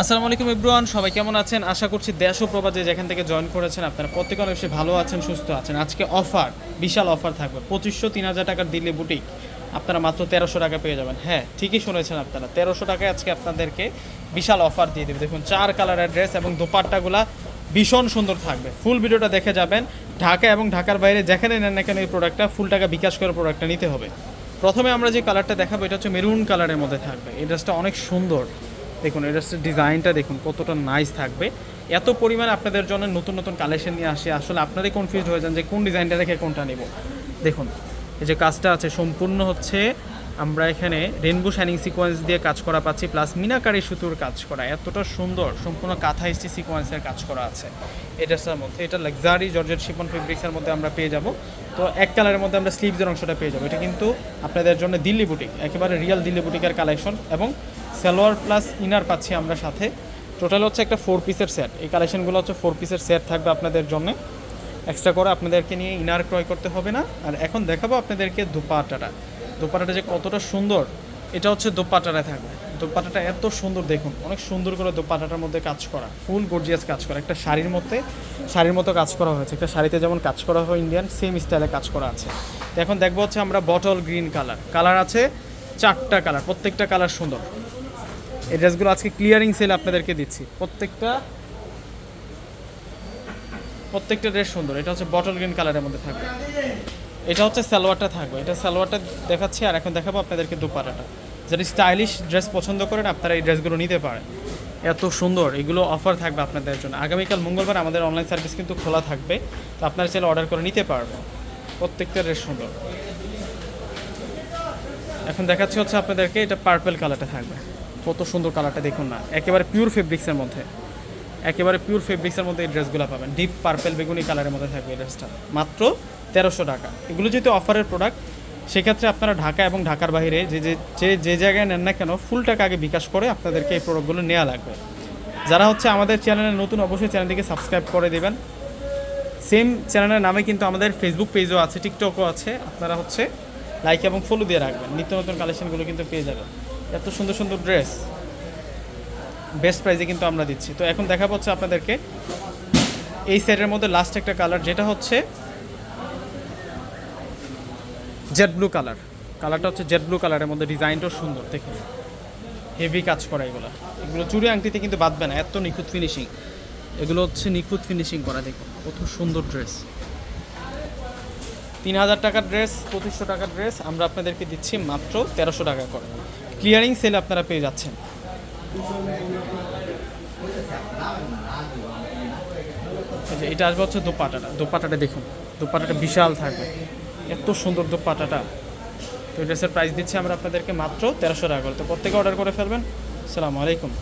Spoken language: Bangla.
আসসালামু আলাইকুম ইব্রুয়ান সবাই কেমন আছেন? আশা করছি দেশ ও প্রবাদে যেখান থেকে জয়েন করেছেন আপনারা প্রত্যেকে অনেক ভালো আছেন, সুস্থ আছেন। আজকে অফার বিশাল অফার থাকবে। পঁচিশশো তিন হাজার টাকার দিল্লি বুটিক আপনারা মাত্র তেরোশো টাকা পেয়ে যাবেন। হ্যাঁ ঠিকই শুনেছেন আপনারা। তেরোশো টাকায় আজকে আপনাদেরকে বিশাল অফার দিয়ে দেবে। দেখুন, চার কালারের ড্রেস এবং দোপাট্টাগুলা ভীষণ সুন্দর থাকবে। ফুল ভিডিওটা দেখে যাবেন। ঢাকা এবং ঢাকার বাইরে যেখানে নেন না কেন এই প্রোডাক্টটা ফুল টাকা বিকাশ করে প্রোডাক্টটা নিতে হবে। প্রথমে আমরা যে কালারটা দেখাবো, এটা হচ্ছে মেরুন কালারের মধ্যে থাকবে। এই ড্রেসটা অনেক সুন্দর। দেখুন ড্রেসটার ডিজাইনটা দেখুন, কতটা নাইস থাকবে। এত পরিমাণে আপনাদের জন্য নতুন নতুন কালেকশন নিয়ে আসে। আসলে আপনারাই কনফিউজ হয়ে যান যে কোন ডিজাইনটা রেখে কোনটা নেব। দেখুন, এই যে কাজটা আছে, সম্পূর্ণ হচ্ছে আমরা এখানে রেনবো শাইনিং সিকোয়েন্স দিয়ে কাজ করা পাচ্ছি প্লাস মিনাকারি সুতোর কাজ করা। এতটা সুন্দর, সম্পূর্ণ কাঁথা ইস্টি সিকোয়েন্সের কাজ করা আছে। ড্রেসটার মধ্যে, এটা লাক্সারি জর্জেট শিপন ফেব্রিক্সের মধ্যে আমরা পেয়ে যাব। তো এক কালারের মধ্যে আমরা স্লিভসের অংশটা পেয়ে যাব। এটা কিন্তু আপনাদের জন্য দিল্লি বুটিক একেবারে রিয়াল দিল্লি বুটিকের কালেকশন এবং সালোয়ার প্লাস ইনার পাচ্ছি আমরা সাথে। টোটাল হচ্ছে একটা ফোর পিসের সেট এই কালেকশনগুলো হচ্ছে ফোর পিসের সেট থাকবে আপনাদের জন্য। এক্সট্রা করে আপনাদেরকে নিয়ে ইনার ক্রয় করতে হবে না। আর এখন দেখাবো আপনাদেরকে দুপাটাটা দুপাটাটা যে কতটা সুন্দর, এটা হচ্ছে দোপাটাটা থাকবে। দোপাটাটা এত সুন্দর দেখুন, অনেক সুন্দর করে দোপাটাটার মধ্যে কাজ করা। ফুল গর্জিয়াস কাজ করা। একটা শাড়ির মধ্যে, শাড়ির মতো কাজ করা হয়েছে। একটা শাড়িতে যেমন কাজ করা হয় ইন্ডিয়ান সেম স্টাইলে কাজ করা আছে। এখন দেখব হচ্ছে আমরা বটল গ্রিন কালার কালার আছে চারটা কালার প্রত্যেকটা কালার সুন্দর। এই ড্রেসগুলো আজকে ক্লিয়ারিং সেল আপনাদেরকে দিচ্ছি। প্রত্যেকটা প্রত্যেকটা ড্রেস সুন্দর। এটা হচ্ছে বটল গ্রিন কালারের মধ্যে থাকবে। এটা হচ্ছে সালোয়ারটা থাকবে। এটা সালোয়ারটা দেখাচ্ছি আর এখন দেখাবো আপনাদেরকে দুপাটাটা যারা স্টাইলিশ ড্রেস পছন্দ করেন, আপনারা এই ড্রেসগুলো নিতে পারেন। এত সুন্দর। এগুলো অফার থাকবে আপনাদের জন্য। আগামীকাল মঙ্গলবার আমাদের অনলাইন সার্ভিস কিন্তু খোলা থাকবে। তো আপনারা চাইলে অর্ডার করে নিতে পারবেন। প্রত্যেকটা ড্রেস সুন্দর। এখন দেখাচ্ছি হচ্ছে আপনাদেরকে, এটা পার্পেল কালারটা থাকবে। কত সুন্দর কালারটা দেখুন না। একেবারে পিওর ফেব্রিক্সের মধ্যে। একেবারে পিওর ফেব্রিক্সের মধ্যে এই ড্রেসগুলো পাবেন। ডিপ পার্পেল বেগুনি কালারের মধ্যে থাকবে এই ড্রেসটা মাত্র তেরোশো টাকা। এগুলো যেহেতু অফারের প্রোডাক্ট সেক্ষেত্রে আপনারা ঢাকা এবং ঢাকার বাইরে যে যে যে যে জায়গায় নেন না কেন ফুল টাকা আগে বিকাশ করে আপনাদেরকে এই প্রোডাক্টগুলো নেওয়া লাগবে। যারা হচ্ছে আমাদের চ্যানেলে নতুন, অবশ্যই চ্যানেলটিকে সাবস্ক্রাইব করে দেবেন। সেম চ্যানেলের নামে কিন্তু আমাদের ফেসবুক পেজও আছে টিকটকও আছে। আপনারা হচ্ছে লাইক এবং ফলো দিয়ে রাখবেন। নিত্য নতুন কালেকশনগুলো কিন্তু পেয়ে যাবেন। এত সুন্দর সুন্দর ড্রেস বেস্ট প্রাইসে কিন্তু আমরা দিচ্ছি। তো এখন দেখা হচ্ছে আপনাদেরকে এই সেটের মধ্যে লাস্ট একটা কালার যেটা হচ্ছে জেড ব্লু কালার কালারটা হচ্ছে জেড ব্লু কালারের মধ্যে ডিজাইনটাও সুন্দর, দেখুন। হেভি কাজ করা এগুলো। এগুলো চুরি আংটিতে কিন্তু বাঁধবে না, এত নিখুঁত ফিনিশিং এগুলো হচ্ছে নিখুঁত ফিনিশিং করা, দেখুন। কত সুন্দর ড্রেস তিন হাজার টাকার ড্রেস পঁচিশশো টাকার ড্রেস আমরা আপনাদেরকে দিচ্ছি মাত্র তেরোশো টাকা করে। ক্লিয়ারিং সেল আপনারা পেয়ে যাচ্ছেন। এটা আসবে হচ্ছে দোপাটাটা। দোপাটাটা দেখুন, দোপাটাটা বিশাল থাকবে। এত সুন্দর দোপাটাটা। তো ড্রেসের প্রাইস দিচ্ছি আমরা আপনাদেরকে মাত্র তেরোশো টাকা করে। তো প্রত্যেকে অর্ডার করে ফেলবেন। আসসালামু আলাইকুম।